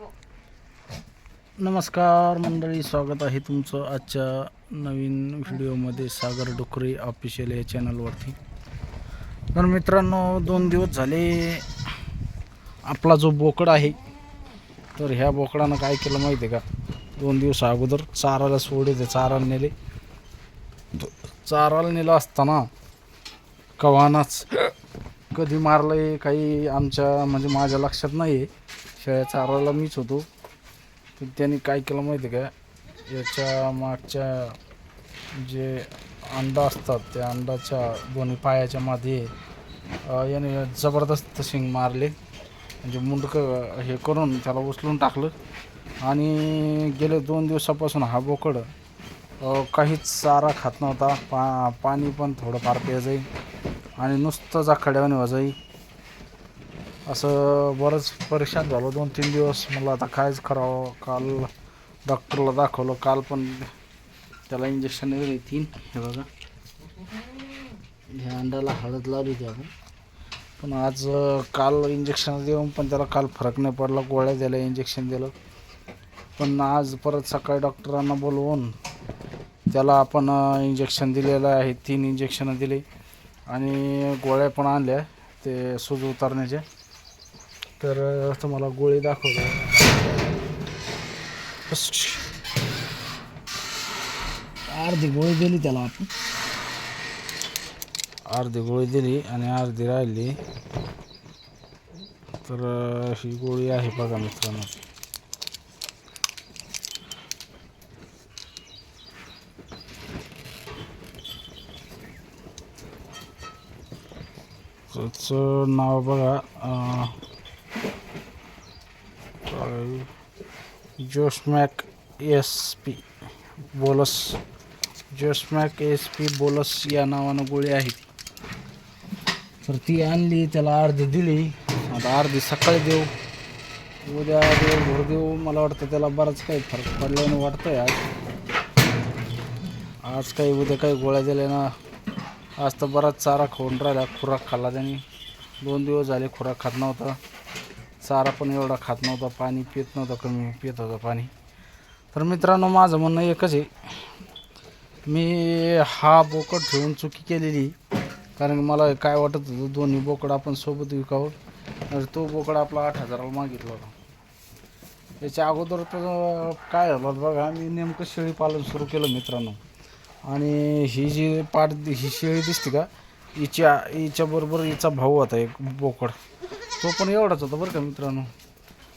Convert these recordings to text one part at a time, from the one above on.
हो. नमस्कार मंडळी स्वागत आहे तुमचं आजच्या नवीन व्हिडिओमध्ये सागर डुकरे ऑफिशियल या चॅनलवरती तर मित्रांनो दोन दिवस झाले आपला जो बोकड आहे तर ह्या बोकडानं काय केलं माहिती आहे का? दोन दिवस अगोदर चाराला सोडे ते चाराला नेले. चाराला नेलं असताना कवानाच कधी मारलं आहे काही आमच्या म्हणजे माझ्या लक्षात नाही आहे शेळ्या चाराला मीच होतो. तर त्यांनी काय केलं माहिती आहे का? याच्या मागच्या जे अंडा असतात त्या अंडाच्या दोन्ही पायाच्या मध्ये याने जबरदस्त शिंग मारले. म्हणजे मुंडकं हे करून त्याला उचलून टाकलं. आणि गेले दोन दिवसापासून हा बोकड काहीच चारा खात नव्हता. पा पाणी पण थोडंफार प्याजाई आणि नुसतं जाखड्यावाने वाजाई असं बरंच परेशान झालो. दोन तीन दिवस मला आता कायच करावं. काल डॉक्टरला दाखवलं. काल पण त्याला इंजेक्शन वगैरे तीन. हे बघा. ह्या अंड्याला हळद लावली होती आपण. पण आज काल इंजेक्शन देऊन पण त्याला काल फरक नाही पडला. गोळ्या दिल्या इंजेक्शन दिलं. पण आज परत सकाळी डॉक्टरांना बोलवून त्याला आपण इंजेक्शन दिलेलं आहे. तीन इंजेक्शनं दिली. आणि गोळ्या पण आणल्या. ते सूज उतारण्याच्या तर तुम्हाला गोळी दाखवतो. अर्धी गोळी दिली त्याला आपण. अर्धी गोळी दिली आणि अर्धी राहिली. तर ही गोळी आहे बघा मित्रांनो. त्याचं नाव बघा जोशमॅक एस पी बोलस. जोशमॅक एस पी बोलस या नावानं गोळी आहे. तर ती आणली त्याला अर्धी दिली. आता अर्धी सकाळी देऊ. उद्या देऊ भर देऊ. मला वाटतं त्याला बराच काही फरक पडल्याने वाटतंय आज. आज काही उद्या काही गोळ्या दिल्या ना. आज तर बराच चारा खाऊन राहिला. खुराक खाल्ला त्यांनी. दोन दिवस झाले खुराक खात नव्हता. चारा पण एवढा खात नव्हता पाणी पित नव्हता कमी पित होतं पाणी. तर मित्रांनो माझं म्हणणं एकच आहे मी हा बोकड ठेवून चुकी केलेली कारण मला काय वाटत होतं दोन्ही बोकड आपण सोबत विकावं. तर तो बोकड आपला आठ हजाराला मागितला होता. याच्या अगोदर तर काय झालं बघा मी नेमकं शेळी पालन सुरू केलं मित्रांनो. आणि ही जी पाट ही शेळी दिसते का हिच्या हिच्याबरोबर हिचा भाऊ होता एक बोकड. तो पण एवढाच होता बरं का मित्रांनो.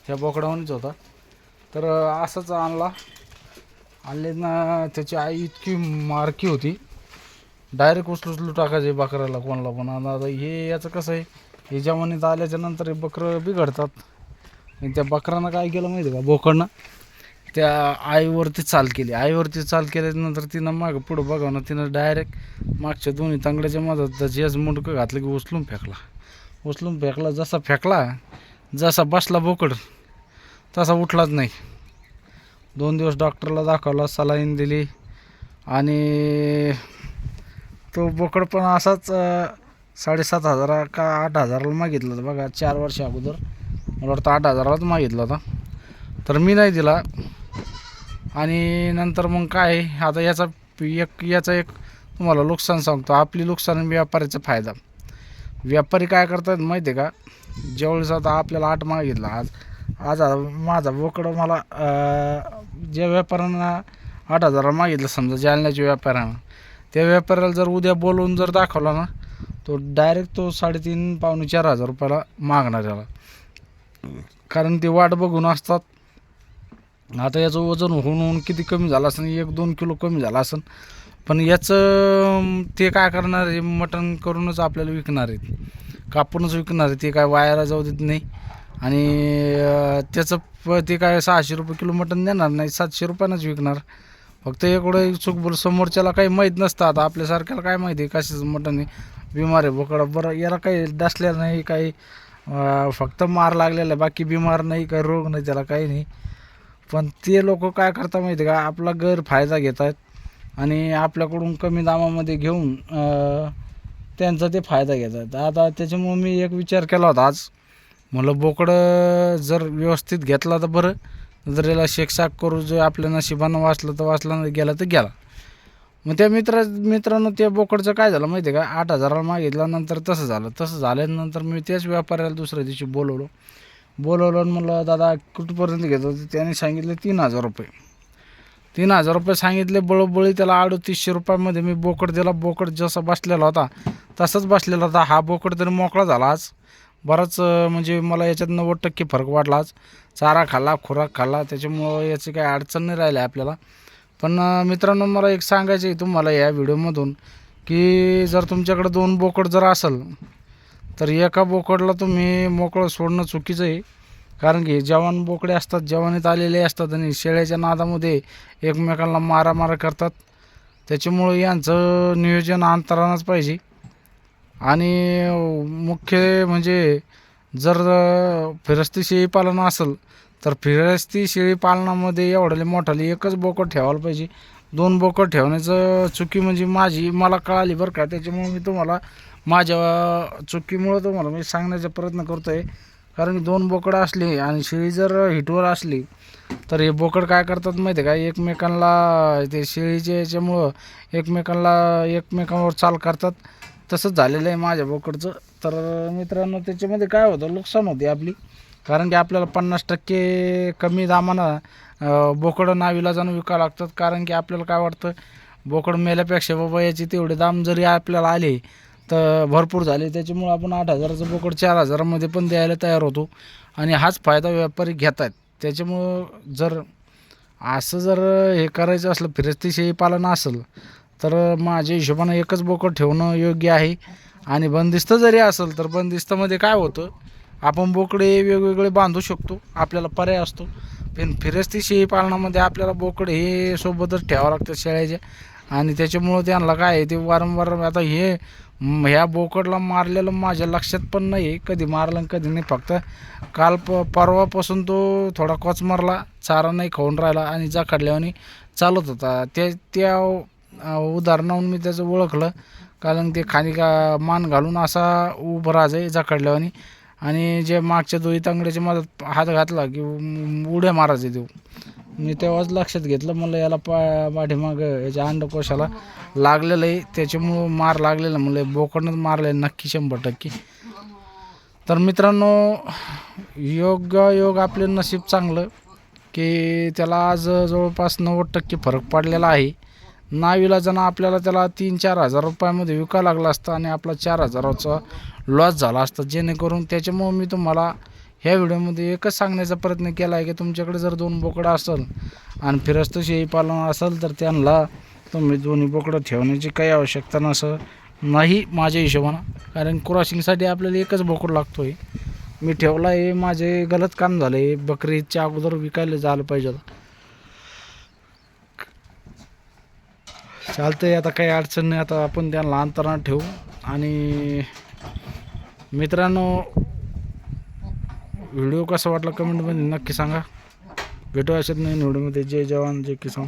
ह्या बोकडावानीच होता. तर असंच आणला. आणले ना त्याची आई इतकी मारकी होती. डायरेक्ट उचलू उचलू टाकायचे बकऱ्याला कोणाला पण. आणि आता हे याचं कसं आहे हे जमानीत आल्याच्यानंतर हे बकरं बिघडतात. आणि त्या बकरानं काय केलं माहिती आहे का? बोकडनं त्या आईवरती चाल केली. आईवरती चाल केल्यानंतर तिनं मागं पुढं बघावं ना तिनं डायरेक्ट मागच्या दोन्ही तांगड्याच्या मधात त्याची मुंडकं घातलं की उचलून फेकला. उचलून फेकला जसा फेकला जसा बसला बोकड तसा उठलाच नाही. दोन दिवस डॉक्टरला दाखवला सलाईन दिली आणि तो बोकड पण असाच साडेसात हजारा का आठ हजाराला मागितलं होतं बघा चार वर्ष अगोदर. मला वाटतं आठ हजारालाच मागितला होता. तर मी नाही दिला. आणि नंतर मग काय आता याचा एक याचा एक तुम्हाला नुकसान सांगतो. आपली नुकसान व्यापाऱ्याचा फायदा. व्यापारी काय करतात माहिती आहे का? ज्यावेळेस आता आपल्याला आठ मागितला आज आज माझा बोकडं मला ज्या व्यापाऱ्यांना आठ हजाराला मागितलं समजा जालन्याच्या व्यापाऱ्यानं त्या व्यापाऱ्याला जर उद्या बोलवून जर दाखवला ना तो डायरेक्ट तो साडेतीन पावणे चार हजार रुपयाला मागणार त्याला. कारण ते वाट बघून असतात. आता याचं वजन होऊन होऊन किती कमी झालं असेल एक दोन किलो कमी झालं असेल पण याचं ते काय करणार आहे? मटण करूनच आपल्याला विकणार आहेत. कापूनच विकणार आहे ते काय वायाला जाऊ देत नाही. आणि त्याचं प ते काय सहाशे रुपये किलो मटण देणार नाही. सातशे रुपयानंच विकणार. फक्त एवढं चूक बोल समोरच्याला काही माहीत नसतं. आता आपल्यासारख्याला काय माहिती आहे कशाचं मटण आहे? बिमार आहे बोकडा. बरं याला काही डसल्या नाही काही फक्त मार लागलेला आहे. बाकी बिमार नाही काही रोग नाही त्याला काही नाही. पण ते लोक काय करता माहिती आहे का? आपला गैरफायदा घेत आहेत आणि आपल्याकडून कमी दामामध्ये घेऊन त्यांचा ते फायदा घेतात. आता त्याच्यामुळं मी एक विचार केला होता आज. म्हणलं बोकडं जर व्यवस्थित घेतला तर बरं. जर याला शेकसाक करू जे आपल्या नशिबानं वाचलं तर वाचलं नाही गेला तर गेला. मग त्या मित्रा मित्रांनो त्या बोकडचं काय झालं माहिती आहे का? आठ हजाराला मागितलं नंतर तसं झालं. तसं झाल्यानंतर मी त्याच व्यापाऱ्याला दुसऱ्या दिवशी बोलवलो. बोलवलं आणि म्हणलं दादा कुठपर्यंत घेतो? तर त्याने सांगितले तीन हजार रुपये. तीन हजार रुपये सांगितले बळोबळी त्याला अडतीसशे रुपयामध्ये मी बोकड दिला बोकड जसा बसलेला होता तसाच बसलेला होता. हा बोकड तरी मोकळा झाला आज. बराच म्हणजे मला याच्यात नव्वद टक्के फरक वाटला आज. चारा खाल्ला खुराक खाल्ला त्याच्यामुळं याची काही अडचण नाही राहिली आपल्याला. पण मित्रांनो मला एक सांगायचं आहे तुम्हाला या व्हिडिओमधून की जर तुमच्याकडे दोन बोकड जर असेल तर एका बोकडला तुम्ही मोकळं सोडणं चुकीचं आहे. कारण की जवान बोकडे असतात जवानीत आलेले असतात आणि शेळ्याच्या नादामध्ये एकमेकांना मारामारा करतात. त्याच्यामुळं यांचं नियोजन अंतरानंच पाहिजे. आणि मुख्य म्हणजे जर फिरस्ती शेळी पालन असेल तर फिरस्ती शेळी पालनामध्ये एवढ्याले मोठाले एकच बोकड ठेवायला पाहिजे. दोन बोकड ठेवण्याचं चुकी म्हणजे माझी मला कळाली बरं का. त्याच्यामुळे मी तुम्हाला माझ्या चुकीमुळं तुम्हाला मी सांगण्याचा प्रयत्न करतो आहे कारण की दोन बोकडं असली आणि शेळी जर हिटवर असली तर हे बोकड काय करतात माहिती आहे का? एकमेकांना ते शेळीच्या याच्यामुळं एकमेकांना एकमेकांवर चाल करतात. तसंच झालेलं आहे माझ्या बोकडचं. तर मित्रांनो त्याच्यामध्ये काय होतं? नुकसान होते आपली. कारण की आपल्याला पन्नास टक्के कमी दामानं बोकडं नावीला जाणं विकावं लागतात. कारण की आपल्याला काय वाटतं? बोकड मेल्यापेक्षा बाबा याचे तेवढे दाम जरी आपल्याला आले तर भरपूर झाले. त्याच्यामुळं आपण आठ हजाराचं बोकड चार हजारामध्ये पण द्यायला तयार होतो. आणि हाच फायदा व्यापारी घेत आहेत त्याच्यामुळं जर असं जर हे करायचं असलं फिरस्ती शेळी पालन असेल तर माझ्या हिशोबानं एकच बोकड ठेवणं योग्य आहे. आणि बंदिस्त जरी असेल तर बंदिस्तमध्ये काय होतं? आपण बोकडे वेगवेगळे बांधू शकतो. आपल्याला पर्याय असतो. पण फिरस्ती शेळी पालनामध्ये आपल्याला बोकड हे सोबतच ठेवावं लागतं शेळ्याच्या आणि त्याच्यामुळं त्यांना काय आहे ते वारंवार आता हे ह्या बोकडला मारलेलं माझ्या लक्षात पण नाही. आहे कधी मारलं आणि कधी नाही. फक्त काल प परवापासून तो थोडा कोच मारला चारा नाही खाऊन राहिला आणि जाखडल्यावानी चालत होता. ते त्या उदाहरणाहून मी त्याचं ओळखलं. कारण ते खाली का मान घालून असा उभं राहायचं जाखडल्यावानी. आणि जे मागच्या दोही तांगड्याच्या मधात हात घातला की उड्या मारायचे देऊ मी तेव्हाच लक्षात घेतलं म्हणलं याला पा पाठीमागं याच्या अंडकोशाला लागलेलं आहे त्याच्यामुळं मार लागलेला म्हणलं बोकडनंच मारलं आहे नक्की शंभर टक्के. तर मित्रांनो योग्य योग आपले नशीब चांगलं की त्याला आज जवळपास नव्वद टक्के फरक पडलेला आहे. नाविलाजानं आपल्याला त्याला तीन चार हजार रुपयामध्ये विकावं लागला असतं आणि आपला चार हजाराचा लॉस झाला असता जेणेकरून त्याच्यामुळं मी तुम्हाला ह्या व्हिडिओमध्ये एकच सांगण्याचा प्रयत्न केला आहे की तुमच्याकडे जर दोन बोकडं असेल आणि फिरस्त शेळी पालन असेल तर त्यांना तुम्ही दोन्ही बोकडं ठेवण्याची काही आवश्यकता नसं नाही माझ्या हिशोबानं. कारण क्रॉसिंगसाठी आपल्याला एकच बोकड लागतो आहे मी ठेवला आहे माझे गलत काम झालं आहे बकरीच्या अगोदर विकायला झालं पाहिजे. चालतं चालतंय आता काही अडचण नाही आता आपण त्यांना अंतरात ठेवू. आणि मित्रांनो व्हिडिओ कसा वाटला कमेंटमध्ये नक्की सांगा. भेटू अशात नाही व्हिडिओमध्ये. जय जवान जय किसान.